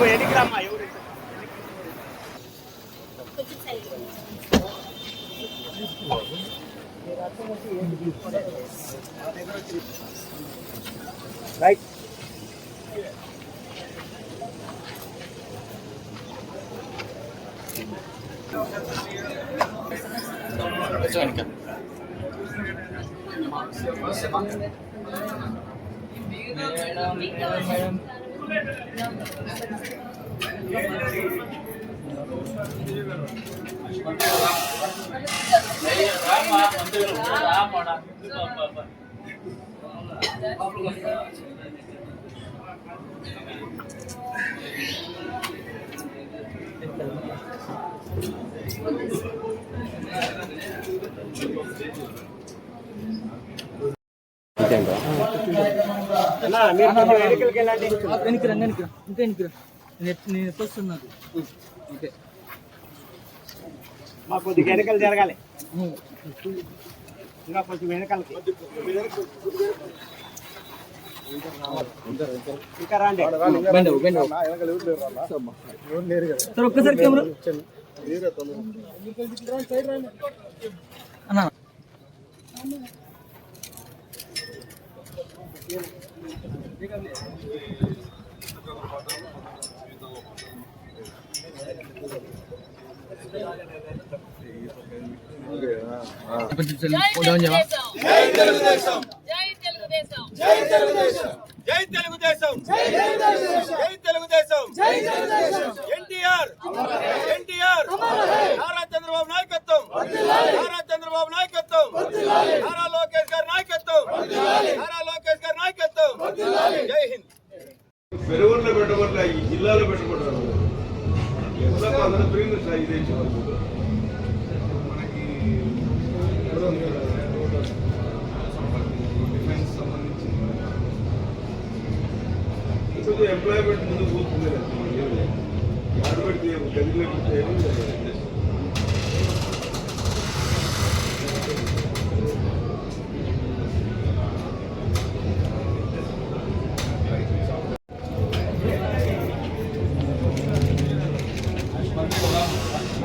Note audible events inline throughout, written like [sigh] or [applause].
బాబు ఎన్నికి రామ్మా ఎవరు కొంచెం సైడ్ రైట్ అన్నా మీరు కొంచెం వెనక్కి రా వెనక్కి ఇంకా వెనక్కి రా నేను నేను ఎప్పుడు వస్తున్నాను ఓకే. మా కొద్దిగా వెనకలు జరగాలి. ఇంకా కొంచెం వెనకాలకి. ఇంకా రాండి. బండి బండి సార్ ఒక్కసారి కెమెరా అన్నా. కొంచెం డౌన్ చేయవా జై తెలుగుదేశం జై తెలుగుదేశం జై తెలుగుదేశం జై తెలుగుదేశం జై తెలుగుదేశం ఎన్టీఆర్ ఎన్టీఆర్ నారా చంద్రబాబు నాయకత్వం నారా చంద్రబాబు నాయకత్వం నారా లోకేష్ గారి నాయకత్వం నారా నాయకత్వం జై హింద్. పెరుగుల్లో పెట్టబట్ల ఈ జిల్లాలో పెట్టబడ్డారు ఎట్లా అందరూ పెరిగింది సార్ ఇదే మనకి డిఫెన్స్ సంబంధించి కొంచెం ఎంప్లాయ్మెంట్ ముందు పోతుంది. యాడ పెడితే గదిలో పెడితే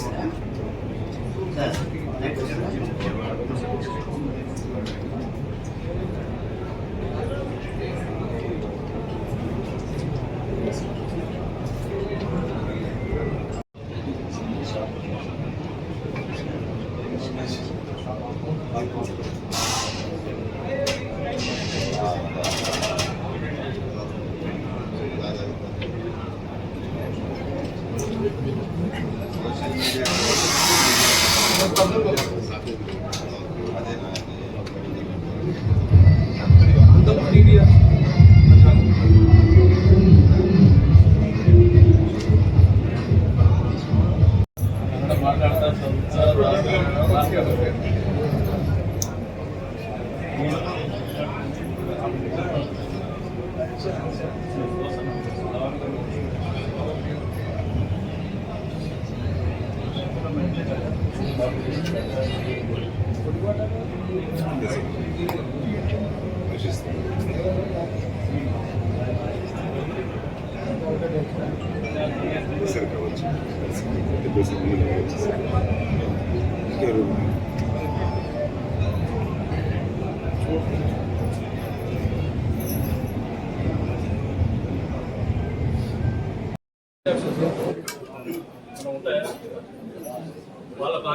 సార్ సార్ కావచ్చు పెద్ద సంబంధం కావచ్చు సార్ ఇద్దరు Gracias.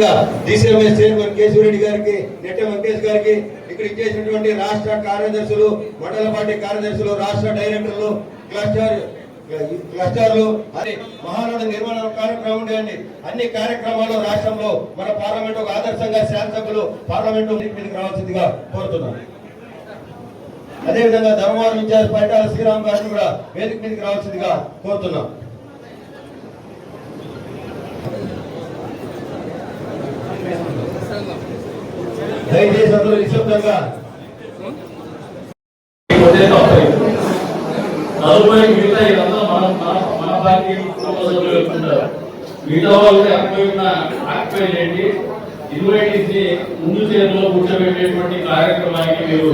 చైర్మన్ కేశవరెడ్డి గారికి నెట్ట వెంకటేష్ గారికి ఇక్కడ ఇచ్చేసినటువంటి రాష్ట్ర కార్యదర్శులు మండల పార్టీ కార్యదర్శులు రాష్ట్ర డైరెక్టర్లు క్లస్టర్ క్లస్టర్లు మహానద నిర్మాణ కార్యక్రమం ఉండేయండి. అన్ని కార్యక్రమాలు రాష్ట్రంలో మన పార్లమెంట్ ఒక ఆదర్శంగా శాసకులు పార్లమెంట్ రావాల్సిందిగా కోరుతున్నాను. అదేవిధంగా ధర్మవరం ఇన్ఛార్జ్ పరిటాల శ్రీరామ్ గారిని కూడా వేదిక మీదకి రావాల్సిందిగా కోరుతున్నాం. దయచేసి అందరూ నిశ్శబ్దంగా. తదుపరి మిగతా ఇదంతా మన మన పార్టీ కుటుంబ సభ్యులు వెళ్తుంటారు. మిగతా వాళ్ళు అక్కడ ఆక్యుపై చేయండి ఇన్వైటీస్ ముందు చేతిలో కూర్చోబెట్టేటువంటి కార్యక్రమానికి మీరు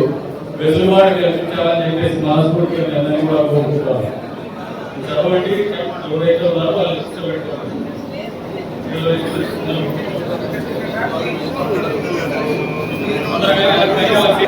వెసులుబాటు కల్పించాలని చెప్పేసి మనస్ఫూర్తిగా మీ అందరినీ కూడా కోరుకుంటాను చదవండి ఎవరైతే ఉన్నారో వాళ్ళు లిస్ట్ పెట్టుకోండి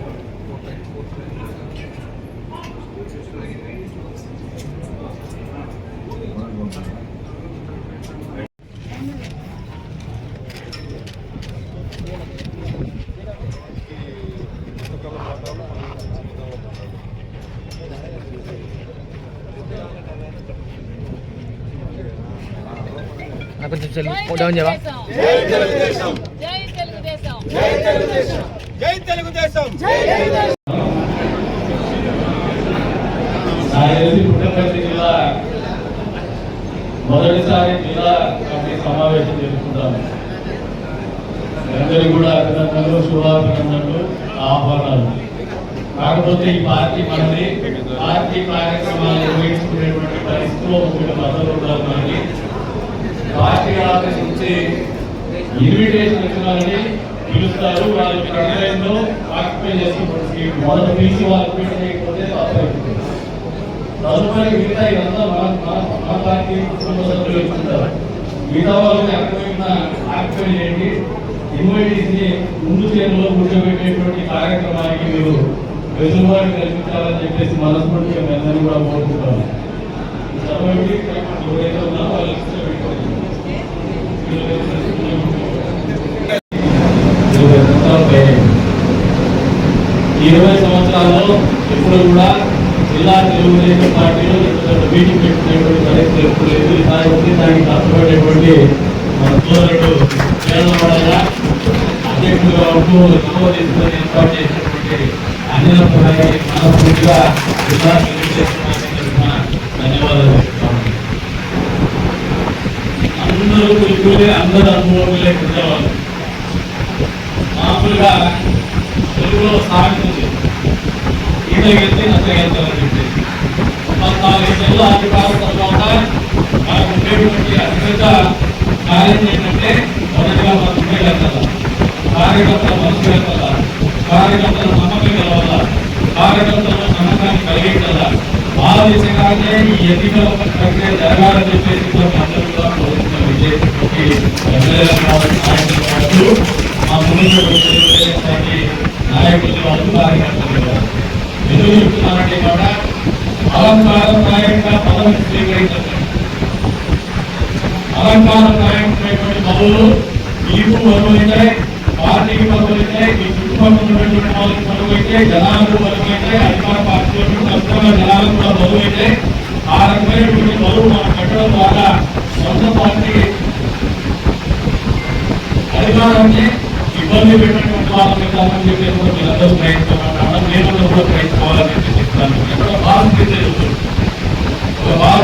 జై తెలుగుదేశం జై తెలుగుదేశం జై తెలుగుదేశం నాకు తెలిసి పుట్టపర్తి జిల్లా మొదటిసారి జిల్లా కమిటీ సమావేశం జరుపుకుంటాము అందరికీ కూడా అభినందనలు శుభాభినందనలు ఆహ్వానాలు కాకపోతే ఈ పార్టీ మనది పార్టీ కార్యక్రమాలు నిర్వహించుకునేటువంటి పరిస్థితిలో మీరు మద్దతు ఉండాలి మనకి పార్టీ ఆఫీస్ నుంచి ఇన్విటేషన్ ఇస్తున్నారని పిలుస్తారు. వాళ్ళ ప్రజలలో ఆక్యుపై చేసి మొదట పిలిచి వాళ్ళు పీట చేయకపోతే తప్పైపోతుంది. తదుపరి మిగతా ఇదంతా మన మన- పార్టీ కుటుంబ సభ్యులు ఇస్తుంటారు. మిగతా వాళ్ళని అక్కడ ఆక్యుపై చేయండి. ఇన్వైటీస్ని ముందు చేతిలో కూర్చోబెట్టేటువంటి కార్యక్రమానికి మీరు వెసులుబాటు కల్పించాలని చెప్పేసి మనస్ఫూర్తిగా మీ కూడా కోరుకుంటాము చదవండి ఎవరైతే ఉన్నారో వాళ్ళు లిస్టులో ఇరవై సంవత్సరాల్లో ఎప్పుడు కూడా జిల్లా తెలుగుదేశం పార్టీలో మీటింగ్ పెట్టుకునేటువంటి పరిస్థితి ఎప్పుడు లేదు. ఈసారి ఉంది దానికి కష్టపడేటువంటి మన సోదరుడు పేదవాడగా అధ్యక్షులుగా ఉంటూ ఎక్కువ తీసుకొని ఏర్పాటు చేసినటువంటి అన్ని పురాయి మనస్ఫూర్తిగా జిల్లా తెలుగుదేశం ధన్యవాదాలు. అందరూ తెలుగులే అందరూ అనుభవంలో ఉండేవాళ్ళు మామూలుగా తెలుగులో సాగుతుంది ఈతగెత్తి నచ్చగెత్తాలని చెప్పేసి పద్నాలుగేళ్ళ అధికారం తర్వాత మనకు ఉండేటువంటి అతిపెద్ద కార్యం ఏంటంటే మొదటిగా మన ఉండేగల కార్యకర్తల మనసు ఎత్తల కార్యకర్తల నమ్మకం కలవాల కార్యకర్తల నమ్మకాన్ని కలిగించాల. ఆ దిశగానే ఈ ఎన్నికల ప్రక్రియ జరగాలని చెప్పేసి మనం అందరూ కూడా కోరుతున్నాం ఇదే పార్టీ పార్టీ నాయకులు నాయకుడైనటువంటి పదవులు మీకు బరువైతే పార్టీకి బరువైతే మీ చుట్టుపక్కల ఉన్నటువంటి వాళ్ళకి బరువైతే జనాలకు అధికార జనాలకు కూడా ఆ రకమైనటువంటి బరువు మనం పెట్టడం ద్వారా సొంత పార్టీ అధికారాన్ని ఇబ్బంది పెట్టినటువంటి వాళ్ళ మీద చెప్పేసి కూడా మీరందరూ నేను కూడా ప్రయత్నించాలని చెప్పి చెప్తాను. ఎక్కడ బాధ ఒక బాధ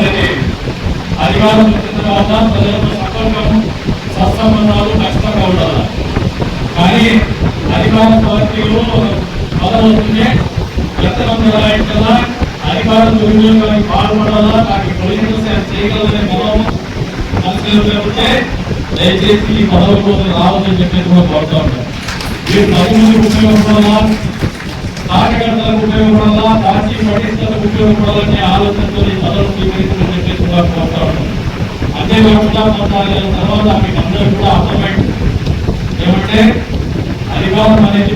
అధికారం వచ్చిన తర్వాత ప్రజలతో సంపర్కం సత్సంబంధాలు ఖచ్చితంగా ఉండాలి. కానీ అధికార పార్టీలో పదవుతుంటే ఎంతమంది రాయించాలా అధికారం దుర్వినియోగానికి పాల్పడాలా? దానికి పొలిటికల్ చేయగలదనే మనం మనసులో లేకపోతే దయచేసి ఈ పదవి కోసం రావద్దని చెప్పేసి కూడా కోరుతా ఉంటాం మీరు పది ఉపయోగపడాలా? కార్యకర్తలకు ఉపయోగపడాలా? పార్టీ పటిష్టలకు ఉపయోగపడాలనే ఆలోచనతో ఈ పదవులు స్వీకరించడం చెప్పేసి కూడా కోరుతా ఉంటాం అంతేకాకుండా పద్నాలుగేళ్ళ తర్వాత మీకు అందరూ కూడా అర్థమైంది. ఏమంటే అధికారం అనేది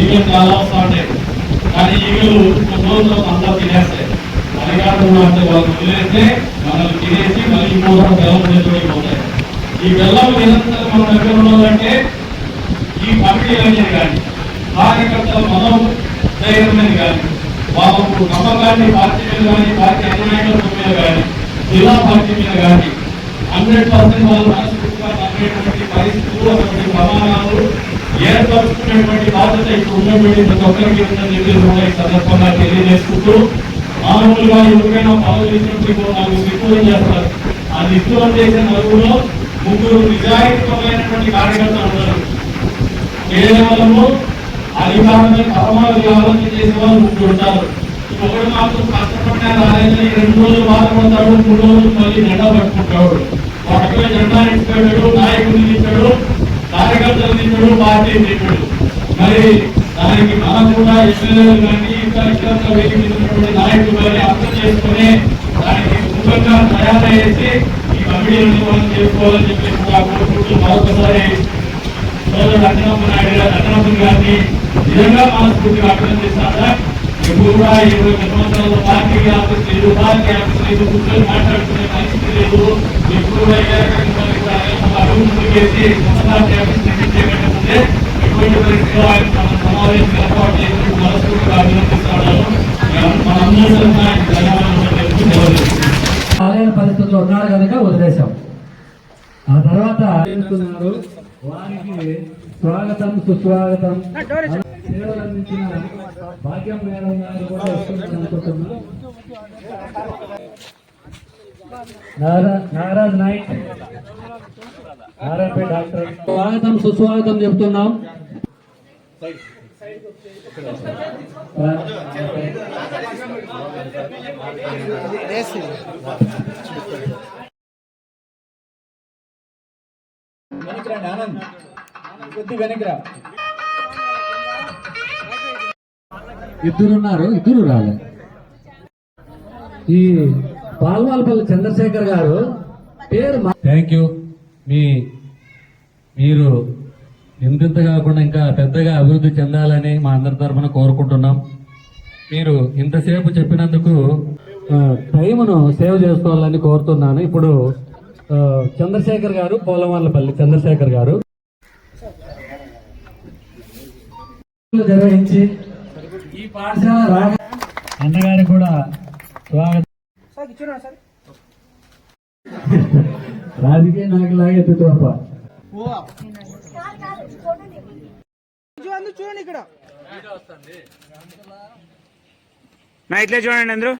ఈగలు చాలా ఉంటాయి కానీ ఈగలు కొన్ని రోజులు అంతా తినేస్తాయి. అధికారం అంటే వాళ్ళు వదిలేస్తే మనల్ని తినేసి మళ్ళీ ఇంకోసం బెల్లం చేతులకి ఈ బెల్లం నిరంతరం మన దగ్గర ఉన్నదంటే ఈ కమిటీలు అనేది కానీ కార్యకర్తల మనం ధైర్యం కానీ వాళ్ళకు నమ్మకాన్ని పార్టీ మీద కానీ పార్టీ అధినాయకత్వం మీద కానీ జిల్లా పార్టీ మీద కానీ హండ్రెడ్ పర్సెంట్ వాళ్ళు మనస్ఫూర్తిగా నమ్మేటువంటి పరిస్థితులు అటువంటి ప్రమాణాలు ఏర్పరుచుకునేటువంటి బాధ్యత ఇప్పుడు ఉన్నటువంటి ప్రతి ఒక్కరికి ఉందని చెప్పి కూడా ఈ సందర్భంగా తెలియజేసుకుంటూ మామూలుగా ఎవరికైనా బాగు చేసినప్పుడు ఇప్పుడు నాకు విప్పులు చేస్తారు. ఆ విప్పులు చేసే నలుగురు ముగ్గురు నిజాయితీపరమైనటువంటి కార్యకర్తలు ఉన్నారు. కేవలము అధికారమే పరమావధి ఆలోచన చేసే వాళ్ళు ముగ్గురు ఉంటారు. ఒకడు మాత్రం కష్టపడినా రాలేదని రెండు రోజులు బాధపడతాడు మూడు రోజులు మళ్ళీ జెండా పట్టుకుంటాడు. ఒకటే జెండా ఇచ్చాడు నాయకుడిని ఇచ్చాడు కార్యకర్తలు ఇచ్చాడు పార్టీ ఇచ్చాడు మరి దానికి మనం కూడా ఎమ్మెల్యేలు కానీ ఇంకా ఇతర నాయకులు అర్థం చేసుకుని దానికి సుఖంగా తయారయ్యేసి ఈ కమిటీలను నిర్వహణ చేసుకోవాలని చెప్పి కూడా కోరుకుంటూ మరొకసారి సోదరుడు అన్నమ్మ నాయుడు గారు అన్నమ్మ గారిని నిజంగా మనస్ఫూర్తిగా ఎప్పుడు కూడా ఇరవై సంవత్సరాల పార్టీ ఆఫీస్ లేదు పార్టీ ఆఫీస్ లేదు కూర్చొని మాట్లాడుకునే పరిస్థితి లేదు. ఎప్పుడు అభివృద్ధి చేసి పార్టీ ఆఫీస్ ఎటువంటి పరిస్థితిలో ఆయన మన సమావేశం ఏర్పాటు మనస్ఫూర్తిగా మనందరం పరిస్థితుల్లో ఉన్నాడు కనుక వదిలేశాం. ఆ తర్వాత వారికి స్వాగతం సుస్వాగతం. సేవలు అందించిన భాగ్యం మేడం గారు కూడా వస్తుందని అనుకుంటున్నాను నారా- నారాజ్ నాయక్. స్వాగతం సుస్వాగతం చెప్తున్నాం. వెనకరండి ఆనంద్ కొద్ది వెనకరా. ఇద్దరున్నారు ఇద్దరు రాలే. ఈ పాల్వాల్పల్లి చంద్రశేఖర్ గారు పేరు థ్యాంక్ యూ మీ మీరు ఇంతింత కాకుండా ఇంకా పెద్దగా అభివృద్ధి చెందాలని మా అందరి తరఫున కోరుకుంటున్నాం. మీరు ఇంతసేపు చెప్పినందుకు టైమును సేవ్ చేసుకోవాలని కోరుతున్నాను. ఇప్పుడు చంద్రశేఖర్ గారు పోలవాళ్ళపల్లి చంద్రశేఖర్ గారు. నిర్వహించి ఈ పాఠశాల రాగా అన్నగారికి కూడా స్వాగతం. [laughs] రాజకీయ నాయకులాగా ఎత్తుకోప నా ఇట్లే చూడండి అందరూ